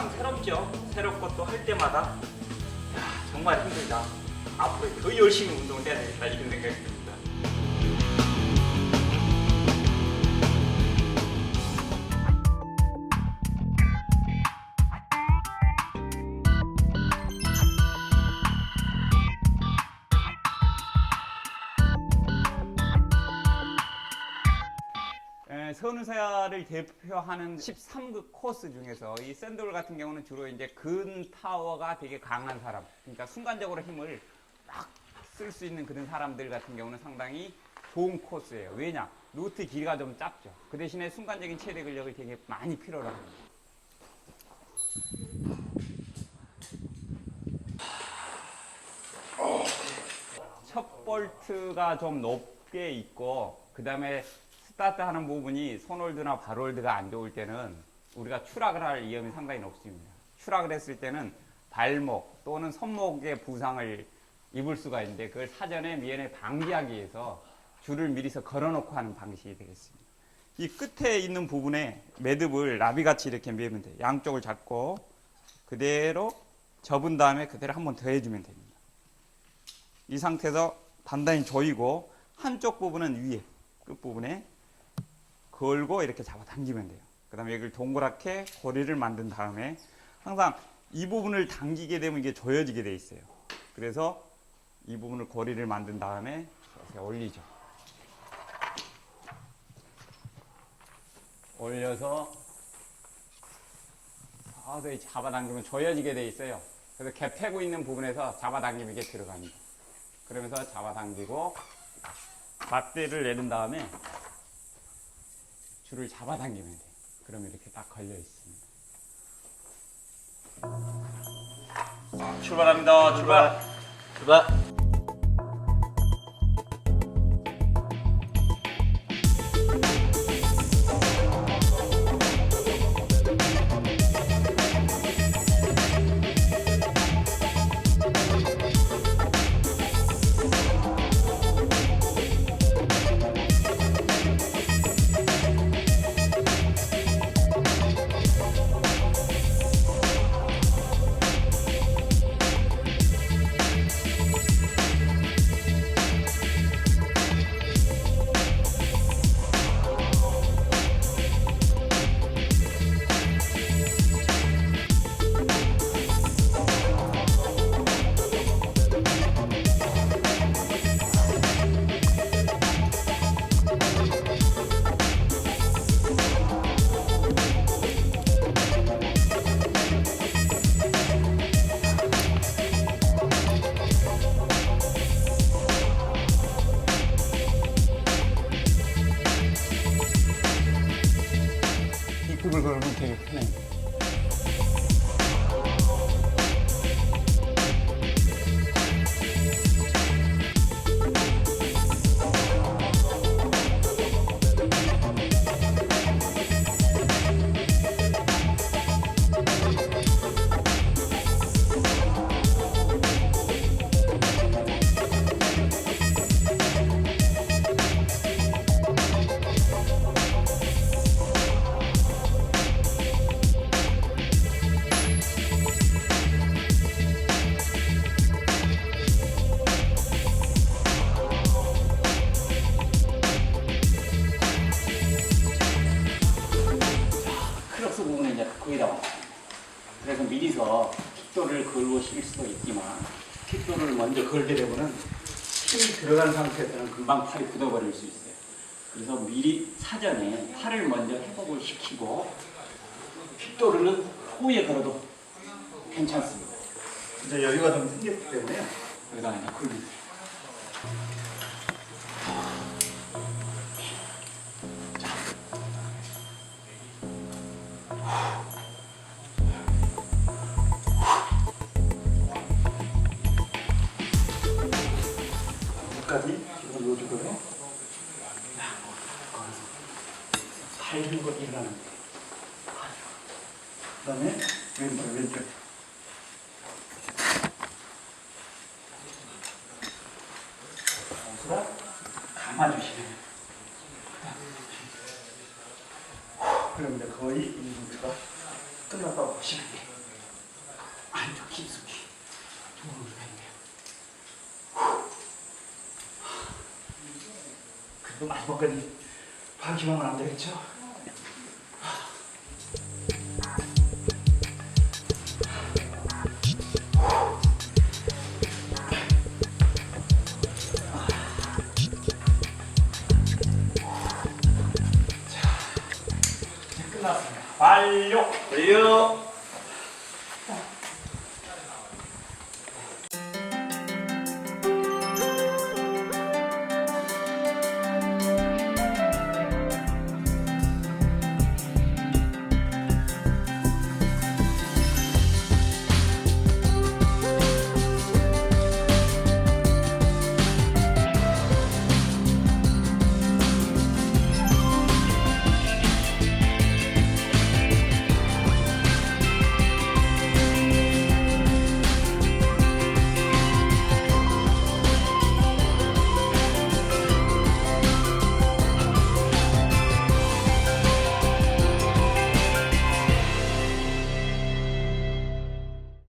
항상 새롭죠. 새롭고 또 할 때마다 야, 정말 힘들다. 앞으로 더 열심히 운동해야 되겠다 이런 생각이 듭니다. 선우사를 대표하는 13급 코스 중에서 이 샌드볼 같은 경우는 주로 이제 근 파워가 되게 강한 사람, 그러니까 순간적으로 힘을 막 쓸 수 있는 그런 사람들 같은 경우는 상당히 좋은 코스예요. 왜냐? 루트 길이가 좀 짧죠. 그 대신에 순간적인 최대 근력을 되게 많이 필요로 합니다. 첫 볼트가 좀 높게 있고 그 다음에 스타트하는 부분이 손홀드나 발홀드가 안 좋을 때는 우리가 추락을 할 위험이 상당히 높습니다. 추락을 했을 때는 발목 또는 손목에 부상을 입을 수가 있는데 그걸 사전에 미연에 방지하기 위해서 줄을 미리서 걸어놓고 하는 방식이 되겠습니다. 이 끝에 있는 부분에 매듭을 나비같이 이렇게 매면 돼요. 양쪽을 잡고 그대로 접은 다음에 그대로 한 번 더 해주면 됩니다. 이 상태에서 단단히 조이고 한쪽 부분은 위에 끝부분에 걸고 이렇게 잡아 당기면 돼요. 그 다음에 여기를 동그랗게 고리를 만든 다음에 항상 이 부분을 당기게 되면 이게 조여지게 돼 있어요. 그래서 이 부분을 고리를 만든 다음에 이렇게 올리죠. 올려서 서서히 잡아당기면 조여지게 돼 있어요. 그래서 갭해고 있는 부분에서 잡아당기면 이게 들어갑니다. 그러면서 잡아당기고 맞대를 내린 다음에 줄을 잡아당기면 돼요. 그러면 이렇게 딱 걸려 있습니다. 출발합니다. 출발. 출발. 다 왔어요. 그래서 미리서 킥도를 걸고 실 수도 있지만 킥도를 먼저 걸게 되면은 힘이 들어간 상태에서는 금방 팔이 굳어버릴 수 있어요. 그래서 미리 사전에 팔을 먼저 회복을 시키고 킥도를 후에 걸어도 괜찮습니다. 이제 여유가 좀 생겼기 때문에 여기다 그냥 걸리세요. 발 들고 일어나는 거예요. 그 다음에 왼발 왼쪽. 여기서 감아주시면 그럼 이제 거의 이 루트가 끝났다고 보시면 돼요. 안쪽 깊숙이 들어오기가 있네요. 그래도 마지막까지 방심하면 안 되겠죠? 끝났습니다. 완료! 돼요.